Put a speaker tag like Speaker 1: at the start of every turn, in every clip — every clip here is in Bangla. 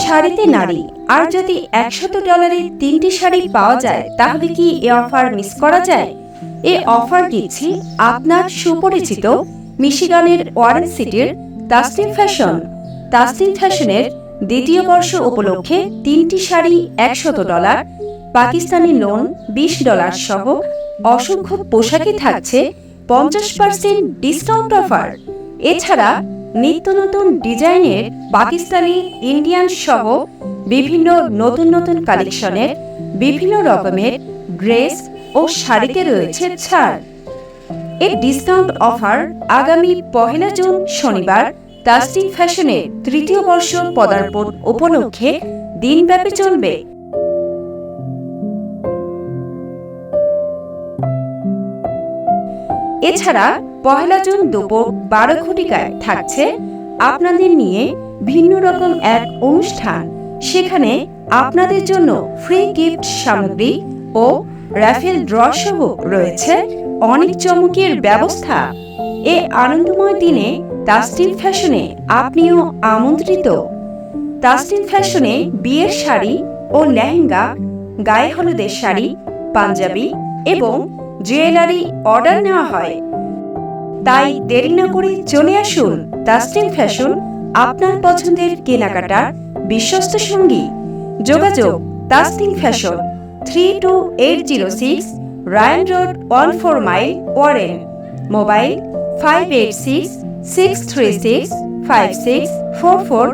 Speaker 1: শাড়িতে নারী, আর যদি একশত ডলারের তিনটি শাড়ি পাওয়া যায়, তাহলে কি এ অফার মিস করা যায়? এ অফার দিচ্ছি আপনার সুপরিচিত মিশিগানের ওয়ারেন সিটির তাসলিম ফ্যাশন। তাসলিম ফ্যাশনের দ্বিতীয় বর্ষ উপলক্ষে তিনটি শাড়ি একশত ডলার, পাকিস্তানি লোন বিশ ডলার সহ অসংখ্য পোশাকে থাকছে পঞ্চাশ পার্সেন্ট ডিসকাউন্ট অফার। এছাড়া নিত্য নতুন ডিজাইনের পাকিস্তানি, ইন্ডিয়ান সহ বিভিন্ন নতুন নতুন কালেকশনের বিভিন্ন রকমের ড্রেস ও শাড়িতে রয়েছে ছাড়। এই ডিসকাউন্ট অফার আগামী পহেলা জুন শনিবার তাস্টিক ফ্যাশনের তৃতীয় বর্ষ পদার্পণ উপলক্ষে দিনব্যাপী চলবে। এছাড়া পহেলা জুন দুপুর বারো ঘটিকায় থাকছে। আপনাদের নিয়ে ভিন্ন রকম এক অনুষ্ঠান। সেখানে আপনাদের জন্য ফ্রি গিফট সামগ্রী ও র্যাফেল ড্র সহ রয়েছে অনেক চমকের ব্যবস্থা। এ আনন্দময় দিনে তাস্টিল ফ্যাশনে আপনিও আমন্ত্রিত। তাসলিম ফ্যাশনে বিয়ের শাড়ি ও লেহেঙ্গা, গায়ে হলুদের শাড়ি, পাঞ্জাবি এবং জুয়েলারি অর্ডার নেওয়া হয়। তাই দেরি না করে চলে আসুন তাসলিম ফ্যাশন আপনার পছন্দের কেনাকাটার বিশ্বস্ত সঙ্গী। যোগাযোগ Taslim fashion three two eight zero six Rayan road one four mile Warren mobile five eight six six three six five six four four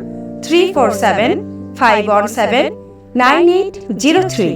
Speaker 1: three four seven five one seven nine eight zero three